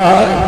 Uh,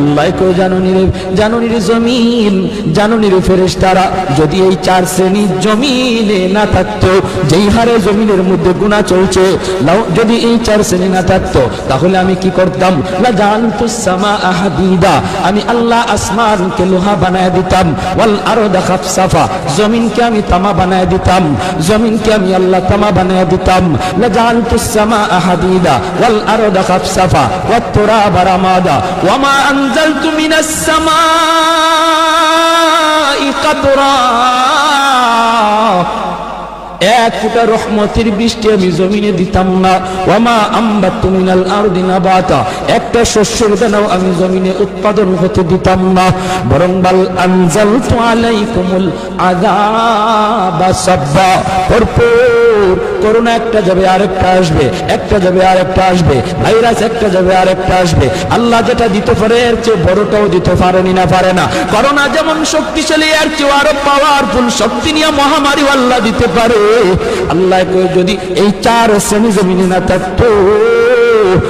আল্লাহ কো জাননির জাননির জমিন জাননির ফেরেশ তারা যদি এই চার জমিনে না যেই হারে জমিনের মধ্যে গুণা চলছে যদি এই চার শ্রেণি না তাহলে আমি কি করতাম? লা জানতু সামা আহাদিদা আমি আল্লাহ আসমানকে লোহা বানায় দিতাম, ওয়াল আরদা খাফসাফা। জমিনকে আমি তামা বানায় দিতাম, জমিনকে আমি আল্লাহ তামা বানায় দিতাম। লা জানতু সামা আহাদিদা ওয়াল আরদা খাফসাফা। ওয়াত তুরাবা রামাদা ওয়ামা আনজালতু মিনাস সামাই কাতরা এক ফুটা রহমতের বৃষ্টি আমি জমিনে দিতাম না। ওয়ামা আম্বা তুমিনাল আরদি নাবাতা। একটা শস্যের দানাও আমি জমিনে উৎপাদন হতে দিতাম না। বরং বাল আনজালতু আলাইকুমুল আযাবা সাব্বা। ভরপুর করোনা একটা যাবে, আরেকটা আসবে, একটা যাবে, আরেকটা আসবে, ভাইরাস একটা যাবে, আরেকটা আসবে। আল্লাহ যেটা দিতে পারে, এর চেয়ে বড়টাও দিতে পারেনি না, পারে না। করোনা যেমন শক্তিশালী, এর চেয়ে আরও পাওয়ারফুল শক্তি নিয়ে মহামারী আল্লাহ দিতে পারে। আল্লাহ যদি এই চার শ্রেণি জমিনে না থাকতো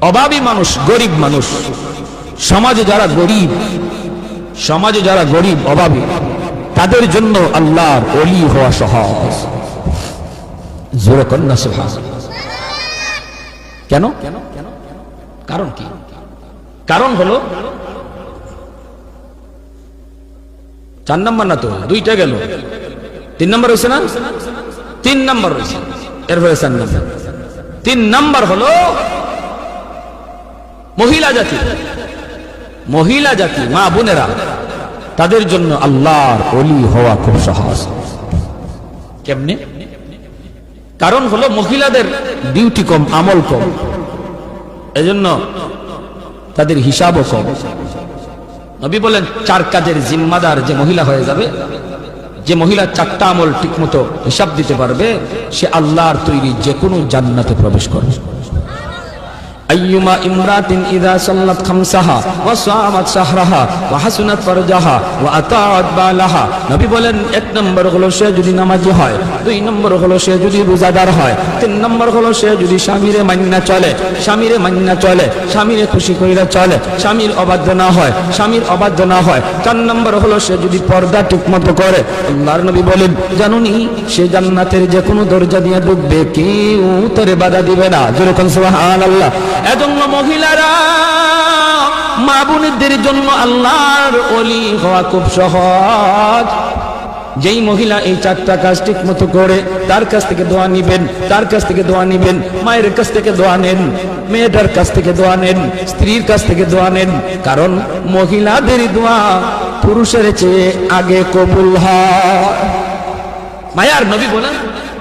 অভাবী মানুষ, গরিব মানুষ। সমাজে যারা গরিব, সমাজে যারা গরিব, অভাবী, তাদের জন্য আল্লাহর অলি হওয়া সহজ। জোরে কন্যা সুহাস কেন? কারণ কি? কারণ হলো, চার নম্বর না তো? দুইটা গেল। তিন নম্বর হয়েছে না? তিন নম্বর হয়েছে। এরপরে চার নাম্বার। তিন নম্বর হলো মহিলা জাতি মহিলা জাতি, মা বোনেরা, তাদের জন্য আল্লাহর অলি হওয়া খুব সহজ। কেমনে? কারণ হলো মহিলাদের ডিউটি কম, আমল কম। এজন্য তাদের হিসাবও কম। নবী বলেন, চার কাজের জিম্মাদার যে মহিলা হয়ে যাবে, যে মহিলা চারটা আমল ঠিকমতো হিসাব দিতে পারবে, সে আল্লাহর তৈরি যে কোনো জান্নাতে প্রবেশ করবে। আইয়ুমা ইমরাতিন ইদা সাল্লাত নবী বলেন, এক নম্বর হলো সে যদি নামাজি হয়, দুই নম্বর হলো সে যদি রোজাদার হয়, তিন নম্বর হলো সে যদি স্বামীরে চলে স্বামীরে চলে, স্বামীরে খুশি চলে, স্বামীর অবাধ্য না হয়, স্বামীর অবাধ্য না হয়, চার নম্বর হলো সে যদি পর্দা ঠিকমতো করে, আল্লাহর নবী বলেন, জানুনি, সে জান্নাতের যে কোনো দরজা দিয়ে ডুববে কেউ তোরে বাধা দিবে না। যেরকম সুবহানাল্লাহ। এজন্য মহিলারা মা বোনদের জন্য আল্লাহর অলি হওয়া খুব সহজ। যেই মহিলা এই চারটা কাজ ঠিক মতো করে, তার কাছ থেকে দোয়া নিবেন, তার কাছ থেকে দোয়া নিবেন, মায়ের কাছ থেকে দোয়া নেন, মেয়েটার কাছ থেকে দোয়া নেন, স্ত্রীর কাছ থেকে দোয়া নেন, কারণ মহিলাদের দোয়া পুরুষের চেয়ে আগে কবুল হয়। মায়ার নবী বলেন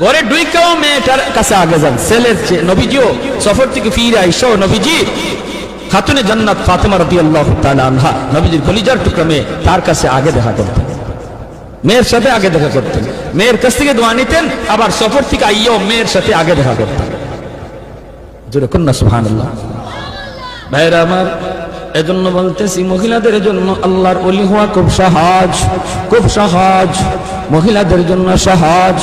ঘরে ডুইকাও মেয়েটার কাছে আগে যান। ছেলের নবীজিও সফর থেকে ফিরে আইসো নবীজি। খাতুনে জান্নাত ফাতেমা রাদিয়াল্লাহু তাআলা আনহা। নবীজির কলিজার টুকরা মেয়ে তার কাছে আগে দেখা করতেন। মেয়ের সাথে আগে দেখা করতেন। মেয়ের কাছ থেকে দোয়া নিতেন, আবার সফর থেকে আইয়াও মেয়ের সাথে আগে দেখা করতেন। জোরে কন্যা সুবহানাল্লাহ। ভাইরা আমার, এজন্য বলতেছি, মহিলাদের জন্য আল্লাহর অলি হওয়া খুব সহজ। খুব সহজ। মহিলাদের জন্য সহজ।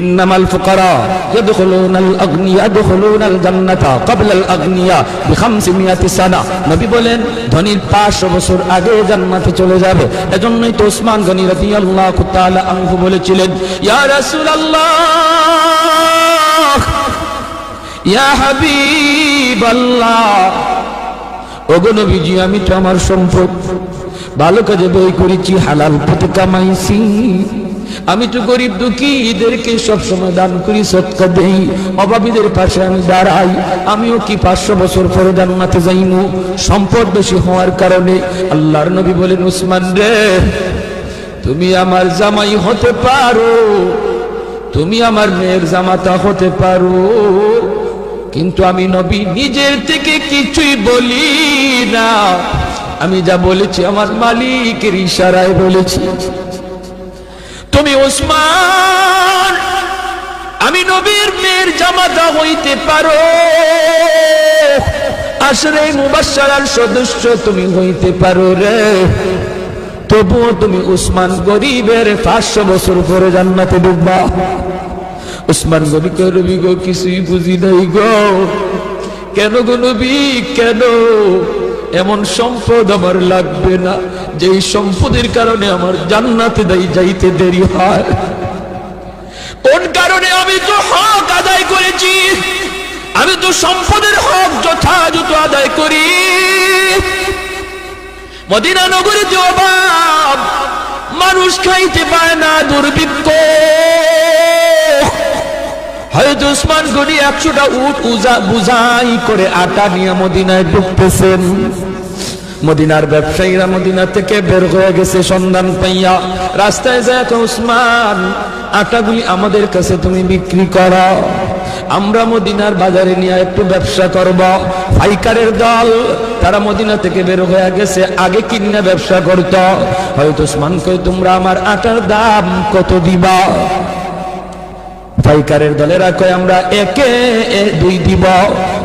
إنما الفقراء يدخلون الأغنياء يدخلون الجنة قبل الأغنياء بخمسمائة سنة নবী বলেন ধনীর 500 বছর আগে জান্নাতে চলে যাবে এজন্যই তো ওসমান গনি রাদিয়াল্লাহু তাআলা আনহু বলেছিলেন ইয়া রাসূলুল্লাহ ইয়া হাবিবাল্লাহ ওগো নবীজি আমি তো আমার সম্পদ ভালো কাজে ব্যয় করেছি হালাল পথে কামাইছি আমি তো গরিব দুঃখী এদেরকে সবসময় দান করি, সৎকা দেই। অভাবীদের পাশে আমি দাঁড়াই, আমিও কি পাঁচশো বছর পরে জান্নাতে যাইমু? সম্পদ বেশি হওয়ার কারণে আল্লাহর নবী বলেন, উসমান রে, তুমি আমার জামাই হতে পারো, তুমি আমার মেয়ের জামাতা হতে পারো। কিন্তু আমি নবী নিজের থেকে কিছুই বলি না। আমি যা বলেছি আমার মালিকের ইশারায় বলেছি। তুমি ওসমান, আমি নবীর মেয়ের জামাতা হইতে পারো। আসরে মুবাসার সদস্য তুমি হইতে পারো রে। তবুও তুমি উসমান গরিবের পাঁচশো বছর পরে জান্নাতে ডুববা। উসমান গবি করবি গো কিছুই বুঝি নাই গো। কেন গো নবী, কেন? এমন সম্পদ আমার লাগবে না, যেই সম্পদের কারণে আমার জান্নাতে দাই যাইতে দেরি হয়। কোন কারণে আমি তো হক আদায় করেছি? আমি তো সম্পদের হক যথাযথ আদায় করি। মদিনা নগরে যে অভাব, মানুষ খাইতে পায় না দুর্ভিক্ষ। হয়তো উসমান গনি একশোটা উট উজা বুঝাই করে আটা নিয়ে মদিনায় ঢুকতেছেন। মদিনার ব্যবসায়ীরা মদিনা থেকে বের হয়ে গেছে সন্ধান পাইয়া। রাস্তায় যায় উসমান, আটাগুলি আমাদের কাছে তুমি বিক্রি করো। আমরা মদিনার বাজারে নিয়ে একটু ব্যবসা করব। পাইকারের দল, তারা মদিনা থেকে বের হয়ে গেছে, আগে কিনে ব্যবসা করত। হয়তো উসমান কই তোমরা আমার আটার দাম কত দিবা? পাইকারের দলেরা কয় আমরা একে দুই দিব।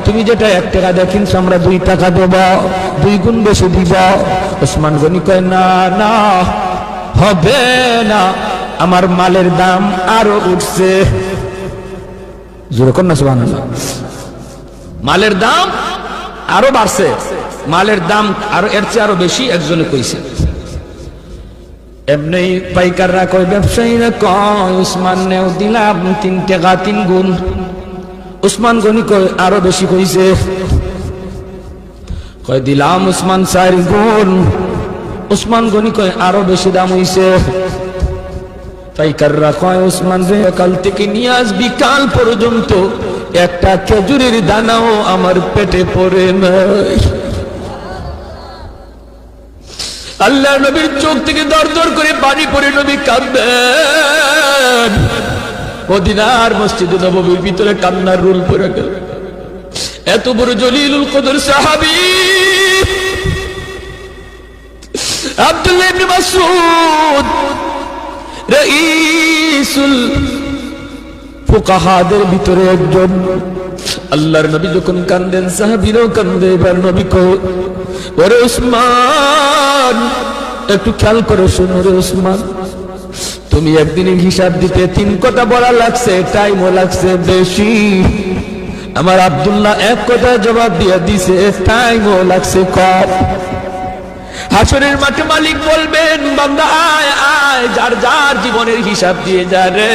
তুমি যেটা এক টাকা দিয়ে আমরা দুই টাকা দেব। দুই গুণ বেশি দিব। ওসমান গনি কয়, না না, হবে না। আমার মালের দাম আরও উঠছে। জোরে কর না সুবহানাল্লাহ। মালের দাম আরও বাড়ছে। মালের দাম আরও, এর চেয়ে আরও বেশি একজনে কইছে। এমনি পাইকাররা কয় ব্যবসায়ীরা কয়, উসমান নেও দিলাম তিন টাকা, তিন গুণ। উসমান গনি কয়, আরও বেশি কইছে। কয়, দিলাম উসমান চার গুণ। উসমান গনি কয়, আরও বেশি দাম হইছে। পাইকাররা কয়, উসমান রে, কাল থেকে নিয়ে আসবি, কাল পর্যন্ত একটা খেজুরের দানাও আমার পেটে পড়ে নাই। আল্লাহ নবীর চোখ থেকে দর দর করে পানি পড়ে নবী কাঁদবেন। মদিনার মসজিদে নবীর ভিতরে কান্নার রুল পড়ে গেল। এত বড় জলিলুল কদর সাহাবী। আব্দুল্লাহ ইবনে মাসউদ, রাইসুল ফুকাহাদের ভিতরে একজন আল্লাহর নবী যখন কান্দেন, সাহাবীরাও কান্দে। এবার নবী কো ওরে উসমান একটু খেয়াল করে শোনো রে উসমান তুমি একদিনের হিসাব দিতে তিন কথা বলা লাগছে টাইমও লাগছে বেশি। আমার আব্দুল্লাহ এক কথা জবাব দিয়ে দিছে টাইমও লাগছে কম। হাসরের মাঠে মালিক বলবেন, বান্দা, আয় আয়, যার যার জীবনের হিসাব দিয়ে যা রে।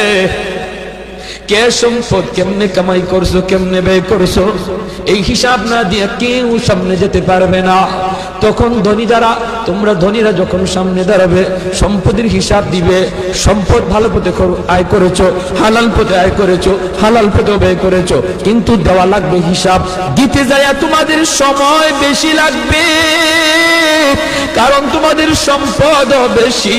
কে সম্পদ কেমনে কামাই করছ, কেমনে ব্যয় করছ? এই হিসাব না দিয়ে কেউ সামনে যেতে পারবে না। তখন ধনী যারা, তোমরা ধনীরা যখন সামনে দাঁড়াবে, সম্পদের হিসাব দিবে। সম্পদ ভালো পথে আয় করেছ, হালাল পথে আয় করেছ, হালাল পথে ব্যয় করেছ। কিন্তু দেওয়া লাগবে হিসাব। দিতে যায় তোমাদের সময় বেশি লাগবে, কারণ তোমাদের সম্পদ বেশি।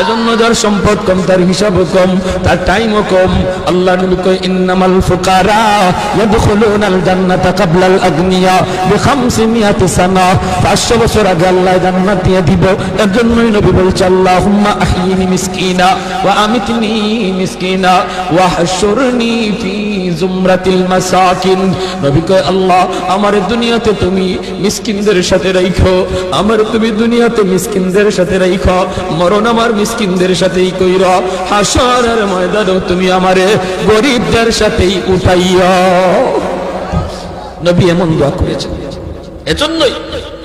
এজন্য যার সম্পদ কম, তার হিসাবও কম, তার টাইমও কম। আল্লাহ নবী কয়, ইন্নামাল ফুকারা ইয়াদখুলুনাল জান্নাতা আগনিয়া সানা। 500 বছর আগে আল্লাহ জান্নাত দিয়ে দিব। এর জন্যই নবী বলছে, আল্লাহুম্মা মিসকিনা ওয়া আমিতনি মিসকিনা ওয়া ফি জুমরাতিল মাসাকিন। নবী কয়, আল্লাহ, আমার দুনিয়াতে তুমি মিসকিনদের সাথে রাখো আমার তুমি দুনিয়াতে মিসকিনদের সাথে রাখো মরণ আমার মিসকিনদের সাথেই কইর, হাসরের ময়দানও তুমি আমারে গরিবদের সাথেই উঠাইয়া। নবী এমন দোয়া করেছেন। এজন্যই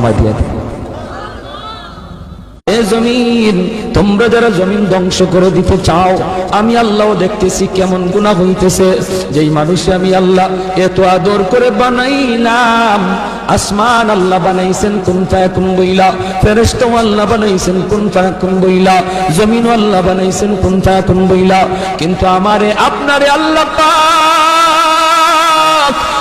নামায় দিয়ে দেবে জমিন, তোমরা যারা জমিন ধ্বংস করে দিতে চাও, আমি আল্লাহ দেখতেছি কেমন গুণা হইতেছে। যেই আমি আল্লাহ এত আদর করে আসমান আল্লাহ বানাইছেন কোন বইলা? ফেরেশতা আল্লাহ বানাইছেন কোন বইলা? জমিন আল্লাহ বানাইছেন কোন বইলা? কিন্তু আমারে, আপনারে আল্লাহ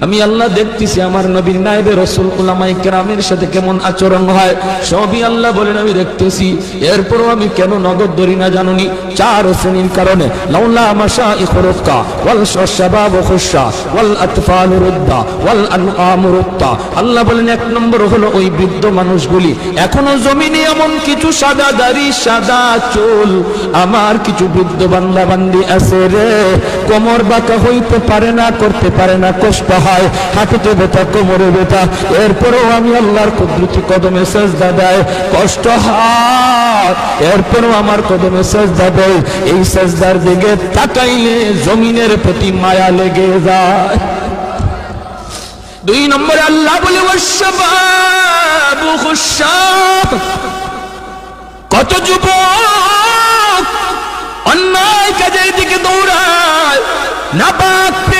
আমি আল্লাহ দেখতেছি আমার নবীর নাইবে রসুল উলামাই কেরামের সাথে কেমন আচরণ হয়। সবই আল্লাহ বলেন, আমি দেখতেছি। এরপরও আমি কেন নগদ ধরি না জানুনি? চার শ্রেণির কারণে। আল্লাহ বলেন, এক নম্বর হলো ওই বৃদ্ধ এখনও এমন কিছু সাদা দাড়ি সাদা চুল। আমার কিছু বৃদ্ধ আছে রে। কোমর বাঁকা হইতে পারে না, করতে পারে না, কষ্ট হয়। হাঁটুতে ব্যথা কোমরে ব্যথা। এরপরেও আমি আল্লাহর কুদরতি কদমে সেজদা দেয় কষ্ট হয় এরপরেও আমার কদমে সেজদা দেয় এই সেজদার দিকে তাকাইলে জমিনের প্রতি মায়া লেগে যায়। দুই নম্বরে আল্লাহ বলে কত যুবক অন্যায় কাজের দিকে দৌড়ায়, নাপাক প্রেম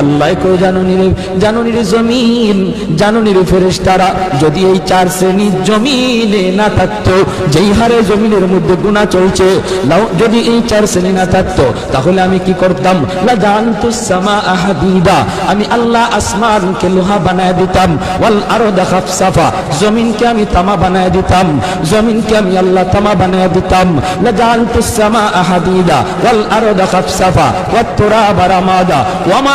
আল্লাহ কেউ জানুনি রে জানুনি রে জমিন জানুনি রে ফেরেশতারা যদি এই চার শ্রেণি জমিনে না থাকতো, যেই হারে জমিনের মধ্যে গুণা চলছে যদি এই চার শ্রেণি না থাকতো, তাহলে আমি কি করতাম? আমি আল্লাহ আসমানকে লোহা বানায় দিতাম, ওয়াল আরদা খাফসাফা, জমিনকে আমি তামা বানায় দিতাম, জমিনকে আমি আল্লাহ তামা বানায় দিতাম লা জানতু সামা আহাদিদা ওয়াল আরদা খাফসাফা, ওয়াত তুরাবা রামাদা ওয়ামা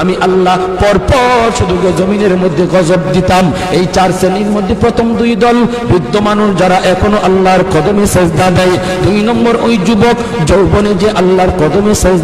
আমি আল্লাহ পরপর শুধু জমিনের মধ্যে গজব দিতাম। এই চার শ্রেণির মধ্যে প্রথম দুই দল বৃদ্ধ মানুষ যারা এখনও আল্লাহর কদমে সেজদা দেয়। দুই নম্বর ওই যুবক যৌবনে যে আল্লাহর কদমে সেজদা